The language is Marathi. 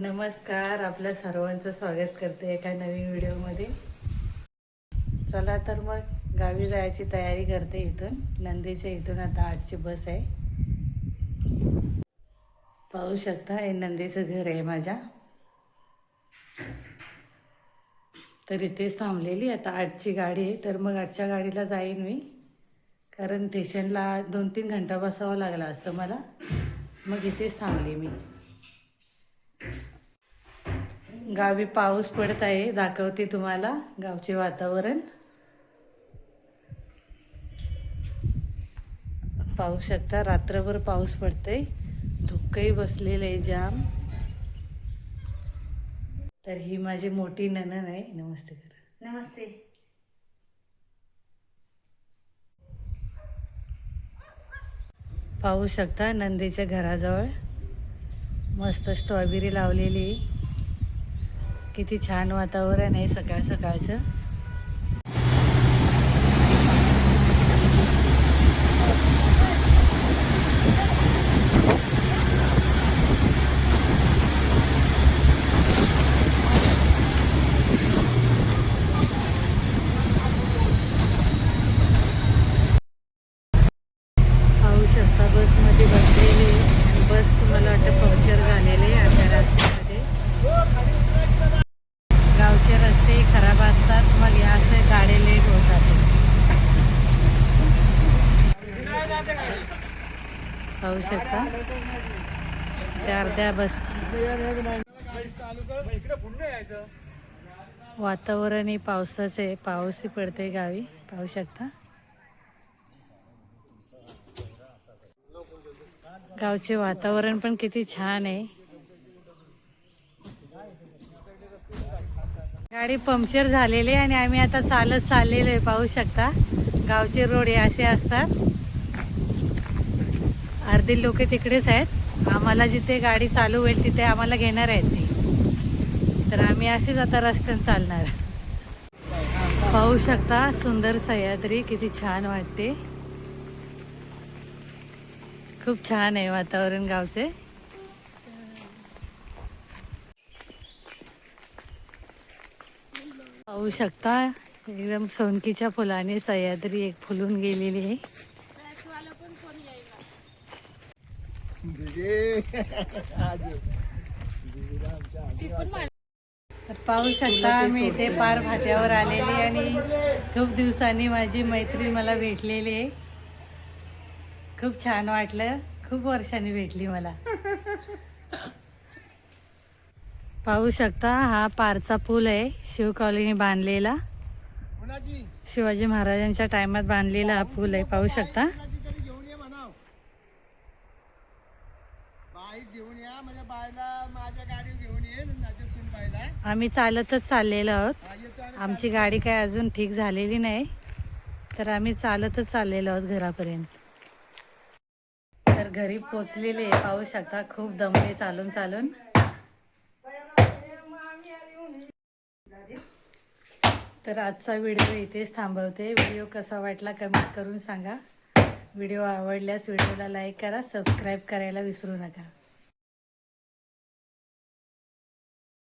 नमस्कार आपल्या सर्वांचं स्वागत करते एका नवीन व्हिडिओमध्ये. चला तर मग गावी जायची तयारी करते इथून. नंदीच्या इथून आता आठची बस आहे. पाहू शकता हे नंदीचं घर आहे माझ्या. तर इथेच थांबलेली आता आठची गाडी आहे. तर मग आठच्या गाडीला जाईन मी. कारण स्टेशनला दोन तीन घंटा बसावं लागला असतं मला. मग इथेच थांबले मी. गावी पाऊस पडत आहे दाखवते तुम्हाला गावचे वातावरण. पाहू शकता रात्रभर पाऊस पडतोय. धुक्कही बसलेलं आहे जाम. तर ही माझी मोठी ननन आहे. नमस्ते करा. नमस्ते. पाहू शकता नंदीच्या घराजवळ मस्त स्ट्रॉबेरी लावलेली आहे. किती छान वातावरण आहे सकाळ सकाळचं पाहू शकता बसमध्ये बसलेली आहे. आणि बस मला वाटतं पंक्चर झालेले आहे अर्ध्या रस्त्यामध्ये गावचे रस्ते खराब असतात मग या असे गाड्या लेट होतात पाहू शकता. त्या अर्ध्या बस वातावरण हे पावसाचं आहे पाऊसही पडतोय गावी. पाहू शकता. गावचे वातावरण पण किती छान आहे. गाडी पंक्चर झालेली आहे आणि आम्ही आता चालत चाललेलो आहे. पाहू शकता. गावचे रोड हे असे असतात. अर्धे लोक तिकडेच आहेत. आम्हाला जिथे गाडी चालू होईल तिथे आम्हाला घेणार आहेत ते. तर आम्ही असेच आता रस्त्याने चालणार. पाहू शकता सुंदर सह्याद्री किती छान वाटते. खूप छान आहे वातावरण गावचे. पाहू शकता एकदम सोनकीच्या फुलाने सह्याद्री एक फुलून गेलेली आहे. तर पाहू शकता मी इथे पार फाट्यावर आलेली आणि खूप दिवसांनी माझी मैत्रीण मला भेटलेली आहे. खूप छान वाटलं. खूप वर्षांनी भेटली मला. पाहू शकता हा पारचा पूल आहे शिव कॉलनी बांधलेला. शिवाजी महाराजांच्या टायमात बांधलेला हा पूल आहे. पाहू शकता घेऊन ये म्हणाव घेऊन या माझ्या बायला माझ्या गाडी घेऊन ये माझ्या सून बायला आम्ही चालतच चाललेलो आहोत. आमची गाडी काय अजून ठीक झालेली नाही. तर आम्ही चालतच चाललेलो आहोत घरापर्यंत. तर घरी पोचलेले पाहू शकता खूप दमले चालून चालून. तर आजचा व्हिडिओ इथेच थांबवते. व्हिडिओ कसा वाटला कमेंट करून सांगा. व्हिडिओ आवडल्यास व्हिडिओला लाईक करा सबस्क्राईब करायला विसरू नका.